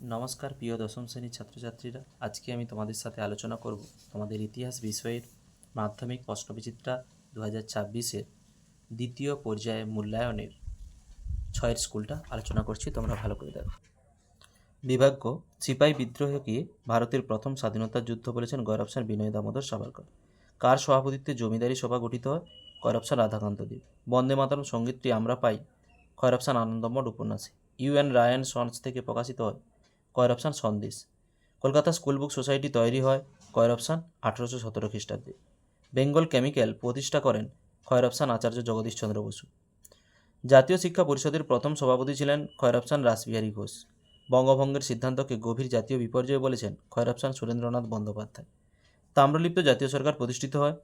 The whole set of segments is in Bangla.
নমস্কার, প্রিয় দশম শ্রেণির ছাত্রছাত্রীরা। আজকে আমি তোমাদের সাথে আলোচনা করব তোমাদের ইতিহাস বিষয়ের মাধ্যমিক প্রশ্নবিচিত্রা দু হাজার ছাব্বিশের দ্বিতীয় পর্যায়ে মূল্যায়নের ছয়ের স্কুলটা আলোচনা করছি, তোমরা ভালো করে দেখো। বিভাগ্য, সিপাহী বিদ্রোহকে ভারতের প্রথম স্বাধীনতা যুদ্ধ বলেছেন গৌরবসান বিনয় দামোদর সাভারকর। কার সভাপতিত্বে জমিদারি সভা গঠিত হয়? করপশন রাধাকান্ত দেব। বন্দে মাতরম সঙ্গীতটি আমরা পাই খয়রপশান আনন্দমঠ উপন্যাসে। ইউ এন রায়ন সন্স থেকে প্রকাশিত হয় কয়রপশান সন্দেশ। কলকাতা স্কুল বুক সোসাইটি তৈরি হয় কয়রপশান আঠেরোশো সতেরো খ্রিস্টাব্দে। বেঙ্গল কেমিক্যাল প্রতিষ্ঠা করেন খয়রপশান আচার্য জগদীশচন্দ্র বসু। জাতীয় শিক্ষা পরিষদের প্রথম সভাপতি ছিলেন খয়রপশান রাসবিহারী ঘোষ। বঙ্গভঙ্গের সিদ্ধান্তকে গভীর জাতীয় বিপর্যয় বলেছেন খয়রপশান সুরেন্দ্রনাথ বন্দ্যোপাধ্যায়। তাম্রলিপ্ত জাতীয় সরকার প্রতিষ্ঠিত হয়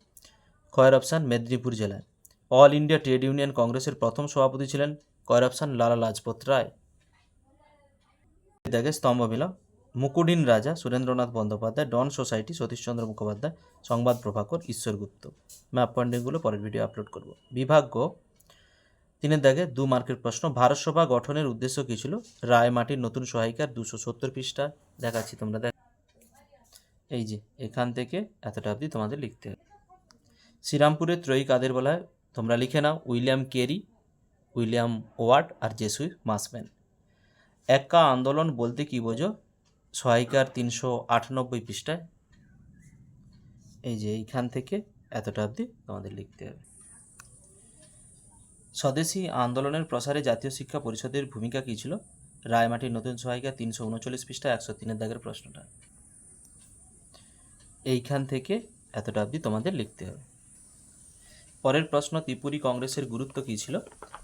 খয়রপশান মেদিনীপুর জেলায়। অল ইন্ডিয়া ট্রেড ইউনিয়ন কংগ্রেসের প্রথম সভাপতি ছিলেন কয়রপশান লালা লাজপত রায়। দেখে স্তম্ভ স্তম্ভমেলা মুকুডিন রাজা সুরেন্দ্রনাথ বন্দ্যোপাধ্যায়, ডন সোসাইটি সতীশচন্দ্র মুখোপাধ্যায়, সংবাদ প্রভাকর ঈশ্বর গুপ্ত। ম্যাপ পয়েন্টিংগুলো পরের ভিডিও আপলোড করব। বিভাগ্য, তিনের দাগে দু মার্কের প্রশ্ন ভারতসভা গঠনের উদ্দেশ্য কী ছিল? রায় মাটির নতুন সহায়িকার দুশো সত্তর পৃষ্ঠা দেখাচ্ছি তোমরা দেখ। এই যে, এখান থেকে এতটা অবধি তোমাদের লিখতে হবে। শ্রীরামপুরের ত্রয়ী কাদের বলা হয় তোমরা লিখে নাও, উইলিয়াম কেরি, উইলিয়াম ওয়ার্ড আর জেসুই মাসম্যান। একা আন্দোলন বলতে কি বোঝো? সহায়িকার তিনশো আটানব্বই পৃষ্ঠায়। এই যে এইখান থেকে এতটা অবধি তোমাদের লিখতে হবে। স্বদেশী আন্দোলনের প্রসারে জাতীয় শিক্ষা পরিষদের ভূমিকা কী ছিল? রায়মাটির নতুন সহায়িকা তিনশো উনচল্লিশ পৃষ্ঠা একশো তিনের দাগের প্রশ্নটা। এইখান থেকে এতটা অবধি তোমাদের লিখতে হবে। পরের প্রশ্ন, ত্রিপুরী কংগ্রেসের গুরুত্ব কী ছিল?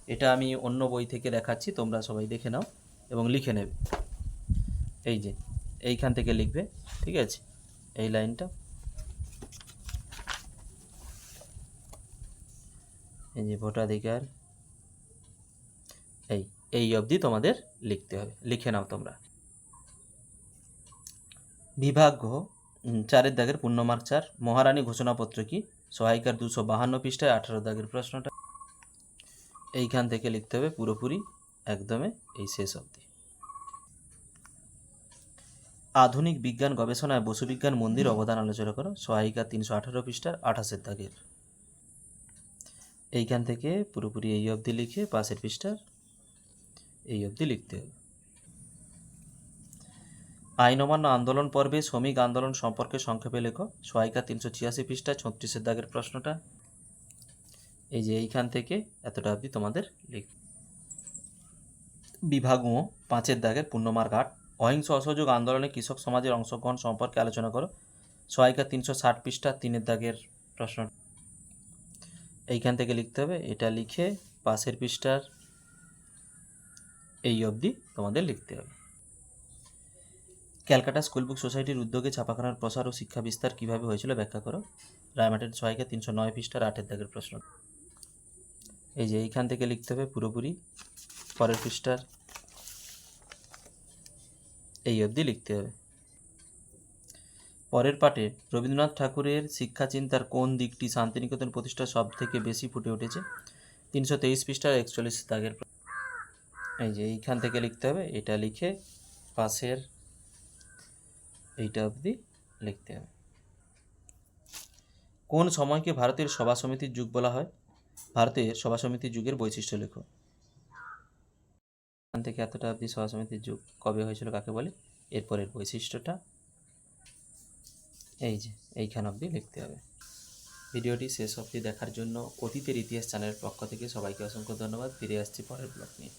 এটা আমি অন্য বই থেকে দেখাচ্ছি, তোমরা সবাই দেখে নাও। এবং লিখে নেবে। এই যে এইখান থেকে লিখবে ঠিক আছে? এই লাইনটা। এই যে ভোটাধিকার এই এই অবধি তোমাদের লিখতে হবে লিখে নাও তোমরা। বিভাগ্য উম, চারের দাগের পূর্ণমার্ক চার মহারানী ঘোষণাপত্র কি? সহায়িকার দুশো বাহান্ন পৃষ্ঠায় আঠারো দাগের প্রশ্নটা। এইখান থেকে লিখতে হবে পুরোপুরি একদমে এই শেষ অবধি। আধুনিক বিজ্ঞান গবেষণায় বসুবিজ্ঞান মন্দির অবদান আলোচনা করো, সহায়িকা তিনশো আঠারো পৃষ্ঠার আঠাশের দাগের। এইখান থেকে পুরোপুরি এই অবধি লিখে পাশের পৃষ্ঠার এই অবধি লিখতে হবে। আইন অমান্য আন্দোলন পর্বে শ্রমিক আন্দোলন সম্পর্কে সংক্ষেপে লেখো, সহায়িকা তিনশো ছিয়াশি পৃষ্ঠা ছত্রিশের দাগের প্রশ্নটা। এই যে এইখান থেকে এতটা অবধি তোমাদের লিখ বিভাগ ও পাঁচের দাগের পূর্ণমার্ক আট। অহিংস অসহযোগ আন্দোলনে কৃষক সমাজের অংশগ্রহণ সম্পর্কে আলোচনা করো। সহায়িকা তিনশো ষাট পৃষ্ঠা তিনের দাগের প্রশ্ন। এইখান থেকে লিখতে হবে, এটা লিখে পাশের পৃষ্ঠার এই অবধি তোমাদের লিখতে হবে। ক্যালকাটা স্কুল বুক সোসাইটির উদ্যোগে ছাপাখানার প্রসার ও শিক্ষা বিস্তার কীভাবে হয়েছিল ব্যাখ্যা করো। রায়মাটের সহায়িকা তিনশো নয় পৃষ্ঠার আটের দাগের প্রশ্ন। এই যে এইখান থেকে লিখতে হবে পুরোপুরি। পরের পৃষ্ঠার এই অবধি লিখতে হবে। পরের পাঠে রবীন্দ্রনাথ ঠাকুরের শিক্ষা চিন্তার কোন দিকটি শান্তিনিকেতন প্রতিষ্ঠা সব থেকে বেশি ফুটে উঠেছে? তিনশো তেইশ পৃষ্ঠার একচল্লিশ দাগের এই যে এইখান থেকে লিখতে হবে, এটা লিখে পাশের এইটা অবধি লিখতে হবে। কোন সময়কে ভারতের সভা সমিতির যুগ বলা হয়? ভারতের সভা সমিতির যুগের বৈশিষ্ট্য লেখো। এখান থেকে এতটা অবধি সহসমিতির যুগ কবে হয়েছিল কাকে বলে? এরপরের বৈশিষ্ট্যটা এই যে, এইখান অব্দি লিখতে হবে। ভিডিওটি শেষ অবধি দেখার জন্য অতীতের ইতিহাস চ্যানেলের পক্ষ থেকে সবাইকে অসংখ্য ধন্যবাদ। ফিরে আসছি পরের ব্লগ নিয়ে।